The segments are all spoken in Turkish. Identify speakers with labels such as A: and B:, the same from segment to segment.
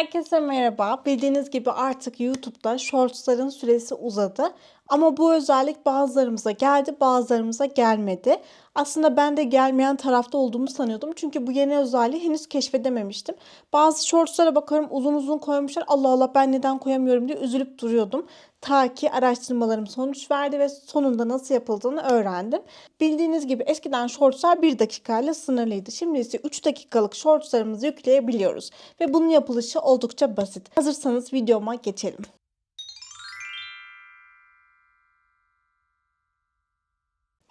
A: Herkese merhaba. Bildiğiniz gibi artık YouTube'da Shorts'ların süresi uzadı. Ama bu özellik bazılarımıza geldi, bazılarımıza gelmedi. Aslında ben de gelmeyen tarafta olduğumu sanıyordum. Çünkü bu yeni özelliği henüz keşfedememiştim. Bazı shortslara bakıyorum uzun uzun koymuşlar. Allah Allah ben neden koyamıyorum diye üzülüp duruyordum. Ta ki araştırmalarım sonuç verdi ve sonunda nasıl yapıldığını öğrendim. Bildiğiniz gibi eskiden shortslar 1 dakikayla sınırlıydı. Şimdi ise 3 dakikalık shortslarımızı yükleyebiliyoruz. Ve bunun yapılışı oldukça basit. Hazırsanız videoma geçelim.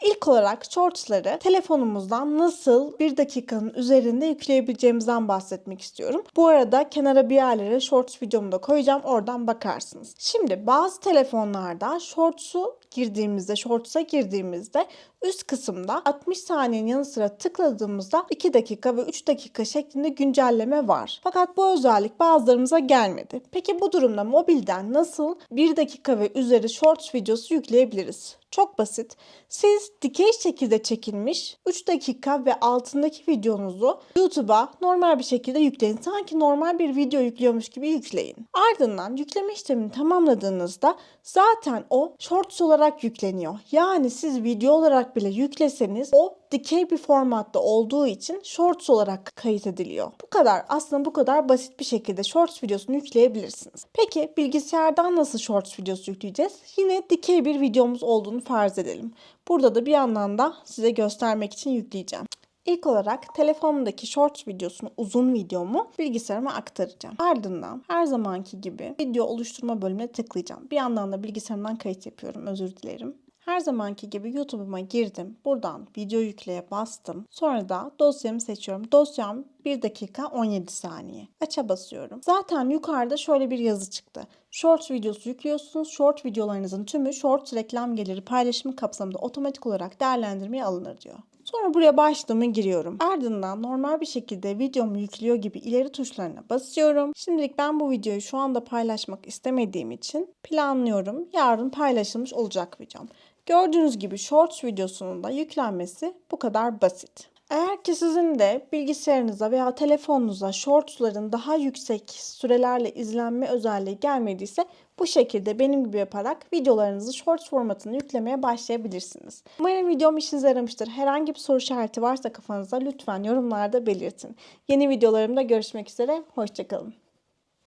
A: İlk olarak shortsları telefonumuzdan nasıl bir dakikanın üzerinde yükleyebileceğimizden bahsetmek istiyorum. Bu arada kenara bir yerlere shorts videomu da koyacağım. Oradan bakarsınız. Şimdi bazı telefonlarda shorts'u girdiğimizde, shorts'a girdiğimizde üst kısımda 60 saniyenin yanı sıra tıkladığımızda 2 dakika ve 3 dakika şeklinde güncelleme var. Fakat bu özellik bazılarımıza gelmedi. Peki bu durumda mobilden nasıl 1 dakika ve üzeri shorts videosu yükleyebiliriz? Çok basit. Siz dikey şekilde çekilmiş 3 dakika ve altındaki videonuzu YouTube'a normal bir şekilde yükleyin. Sanki normal bir video yüklüyormuş gibi yükleyin. Ardından yükleme işlemini tamamladığınızda zaten o shorts olarak yükleniyor. Yani siz video olarak bile yükleseniz o dikey bir formatta olduğu için shorts olarak kayıt ediliyor. Bu kadar. Aslında bu kadar basit bir şekilde shorts videosunu yükleyebilirsiniz. Peki bilgisayardan nasıl shorts videosu yükleyeceğiz? Yine dikey bir videomuz olduğunu farz edelim. Burada da bir yandan da size göstermek için yükleyeceğim. İlk olarak telefonumdaki shorts videosunu, uzun videomu bilgisayarıma aktaracağım. Ardından her zamanki gibi video oluşturma bölümüne tıklayacağım. Bir yandan da bilgisayarımdan kayıt yapıyorum, özür dilerim. Her zamanki gibi YouTube'uma girdim. Buradan video yükleye bastım. Sonra da dosyamı seçiyorum. Dosyam 1 dakika 17 saniye. Aça basıyorum. Zaten yukarıda şöyle bir yazı çıktı. Shorts videosu yüklüyorsunuz. Short videolarınızın tümü Shorts reklam geliri paylaşımı kapsamında otomatik olarak değerlendirmeye alınır diyor. Sonra buraya başlığımı giriyorum. Ardından normal bir şekilde videomu yüklüyor gibi ileri tuşlarına basıyorum. Şimdilik ben bu videoyu şu anda paylaşmak istemediğim için planlıyorum. Yarın paylaşılmış olacak videom. Gördüğünüz gibi Shorts videosunun da yüklenmesi bu kadar basit. Eğer ki sizin de bilgisayarınıza veya telefonunuza shortsların daha yüksek sürelerle izlenme özelliği gelmediyse bu şekilde benim gibi yaparak videolarınızı shorts formatını yüklemeye başlayabilirsiniz. Umarım videom işinize yaramıştır. Herhangi bir soru işareti varsa kafanızda lütfen yorumlarda belirtin. Yeni videolarımda görüşmek üzere. Hoşçakalın.